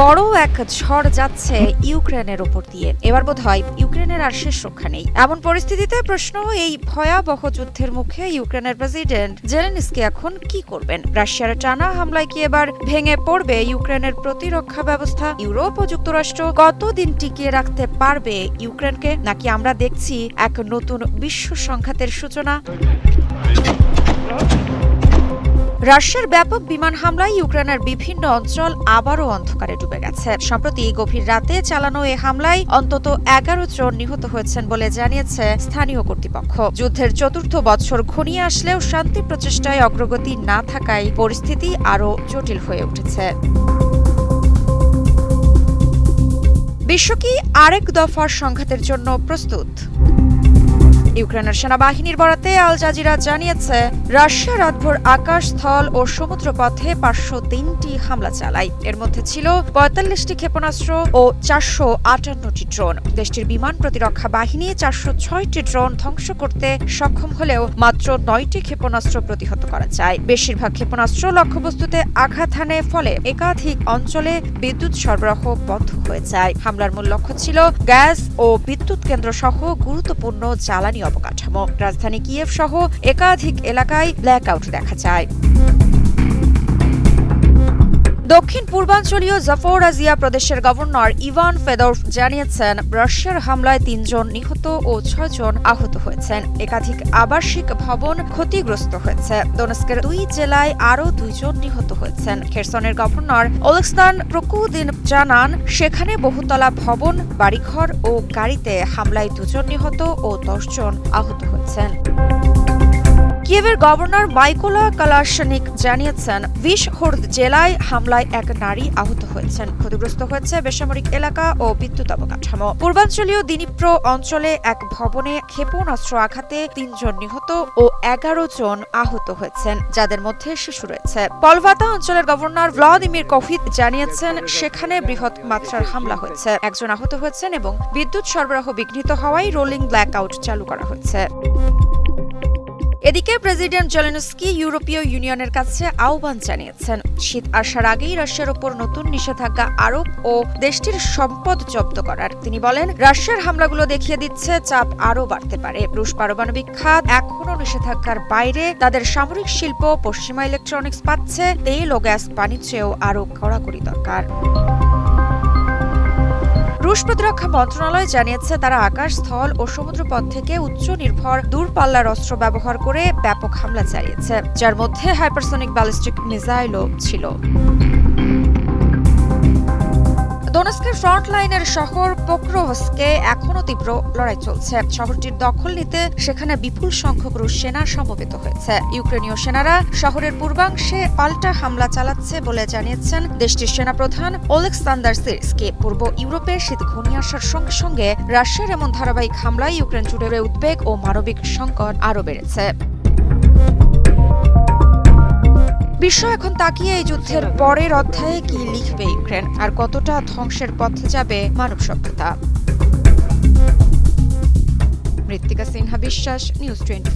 বড় এক ঝড় যাচ্ছে ইউক্রেনের ওপর দিয়ে। এবার বোধ হয় ইউক্রেনের আর শেষ রক্ষা নেই। এমন পরিস্থিতিতে প্রশ্ন, এই ভয়াবহ যুদ্ধের মুখে ইউক্রেনের প্রেসিডেন্ট জেলেনস্কি এখন কি করবেন? রাশিয়ার টানা হামলায় কি এবার ভেঙে পড়বে ইউক্রেনের প্রতিরক্ষা ব্যবস্থা? ইউরোপ ও যুক্তরাষ্ট্র কতদিন টিকিয়ে রাখতে পারবে ইউক্রেনকে? নাকি আমরা দেখছি এক নতুন বিশ্ব সংঘাতের সূচনা? রাশিয়ার ব্যাপক বিমান হামলায় ইউক্রেনের বিভিন্ন অঞ্চল আবারও অন্ধকারে ডুবে গেছে। সম্প্রতি গভীর রাতে চালানো এ হামলায় অন্তত এগারো জন নিহত হয়েছেন বলে জানিয়েছে স্থানীয় কর্তৃপক্ষ। যুদ্ধের চতুর্থ বছর ঘনিয়ে আসলেও শান্তি প্রচেষ্টায় অগ্রগতি না থাকায় পরিস্থিতি আরও জটিল হয়ে উঠেছে। বিশ্ব কি আরেক দফার সংঘাতের জন্য প্রস্তুত? ইউক্রেনের সেনাবাহিনীর বরাতে আল জাজিরা জানিয়েছে, রাশিয়া রাতভর আকাশ, স্থল ও সমুদ্র পথে পাঁচশো তিনটি হামলা চালায়। এর মধ্যে ছিল পঁয়তাল্লিশটি ক্ষেপণাস্ত্র ও চারশো আটান্নটি ড্রোন। দেশটির বিমান প্রতিরক্ষা বাহিনী চারশো ছয়টি ড্রোন ধ্বংস করতে সক্ষম হলেও মাত্র নয়টি ক্ষেপণাস্ত্র প্রতিহত করা যায়। বেশিরভাগ ক্ষেপণাস্ত্র লক্ষ্যবস্তুতে আঘাত হানে, ফলে একাধিক অঞ্চলে বিদ্যুৎ সরবরাহ বন্ধ হয়ে যায়। হামলার মূল লক্ষ্য ছিল গ্যাস ও বিদ্যুৎ কেন্দ্র সহ গুরুত্বপূর্ণ জ্বালানি অবকাঠামো। রাজধানী কিয়েভ সহ একাধিক এলাকায় ব্ল্যাক আউট দেখা যায়। দক্ষিণ পূর্বাঞ্চলীয় জাফোরাজিয়া প্রদেশের গভর্নর ইভান ফেদরফ জানিয়েছেন, রাশিয়ার হামলায় তিনজন নিহত ও ছয়জন আহত হয়েছেন। একাধিক আবাসিক ভবন ক্ষতিগ্রস্ত হয়েছে। দোনেস্কের দুই জেলায় আরও দুইজন নিহত হয়েছেন। খেরসনের গভর্নর ওলেক্সনান প্রকুদিন জানান, সেখানে বহুতলা ভবন, বাড়িঘর ও গাড়িতে হামলায় দুজন নিহত ও দশজন আহত হয়েছেন। কিয়েভের গভর্নর মাইকোলা কালাশনিক জানিয়েছেন বিশহোর্দ জেলায় হামলায় এক নারী আহত হয়েছেন। ক্ষতিগ্রস্ত হয়েছে বেসামরিক এলাকা ও বিদ্যুৎ অবকাঠামো। পূর্বাঞ্চলীয় দিনিপ্র অঞ্চলে এক ভবনে ক্ষেপণাস্ত্র আঘাতে তিনজন নিহত ও এগারো জন আহত হয়েছেন, যাদের মধ্যে শিশু রয়েছে। পলভাতা অঞ্চলের গভর্নর ভ্লাদিমির কফিত জানিয়েছেন, সেখানে বৃহৎ মাত্রার হামলা হয়েছে। একজন আহত হয়েছেন এবং বিদ্যুৎ সরবরাহ বিঘ্নিত হওয়ায় রোলিং ব্ল্যাক আউট চালু করা হয়েছে। এদিকে প্রেসিডেন্ট জেলেনস্কি ইউরোপীয় ইউনিয়নের কাছে আহ্বান জানিয়েছেন। শীত আসার আগেই রাশিয়ার ওপর নতুন নিষেধাজ্ঞা আরোপ ও দেশটির সম্পদ জব্দ করার। তিনি বলেন, রাশিয়ার হামলাগুলো দেখিয়ে দিচ্ছে চাপ আরও বাড়তে পারে। রুশ পারমাণবিক খাত এখনও নিষেধাজ্ঞার বাইরে। তাদের সামরিক শিল্প, পশ্চিমা ইলেকট্রনিক্স পাচ্ছে, তেল ও গ্যাস বাণিজ্যেও আরও কড়াকড়ি দরকার। রুশ প্রতিরক্ষা মন্ত্রণালয় জানিয়েছে, তারা আকাশ স্থল ও সমুদ্রপথ থেকে উচ্চ নির্ভর দূরপাল্লার অস্ত্র ব্যবহার করে ব্যাপক হামলা চালিয়েছে, যার মধ্যে হাইপারসনিক ব্যালিস্টিক মিসাইলও ছিল। দোনেস্কের ফ্রন্ট লাইনের শহর পোক্রোভস্কে এখনও তীব্র লড়াই চলছে। শহরটির দখল নিতে সেখানে বিপুল সংখ্যক রুশ সেনা সমবেত হয়েছে। ইউক্রেনীয় সেনারা শহরের পূর্বাংশে পাল্টা হামলা চালাচ্ছে বলে জানিয়েছেন দেশটির সেনাপ্রধান ওলেক্সান্দার সিরিসকি পূর্ব ইউরোপের শীত ঘনিয়ে আসার সঙ্গে সঙ্গে রাশিয়ার এমন ধারাবাহিক হামলায় ইউক্রেন জুড়ে উদ্বেগ ও মানবিক সংকট আরও বেড়েছে। বিশ্ব এখন তাকিয়ে এই যুদ্ধের পরের অধ্যায়ে কি লিখবে ইউক্রেন? আর কতটা ধ্বংসের পথে যাবে মানব সভ্যতা? মৃত্তিকা সিনহা বিশ্বাস নিউজ টোয়েন্টি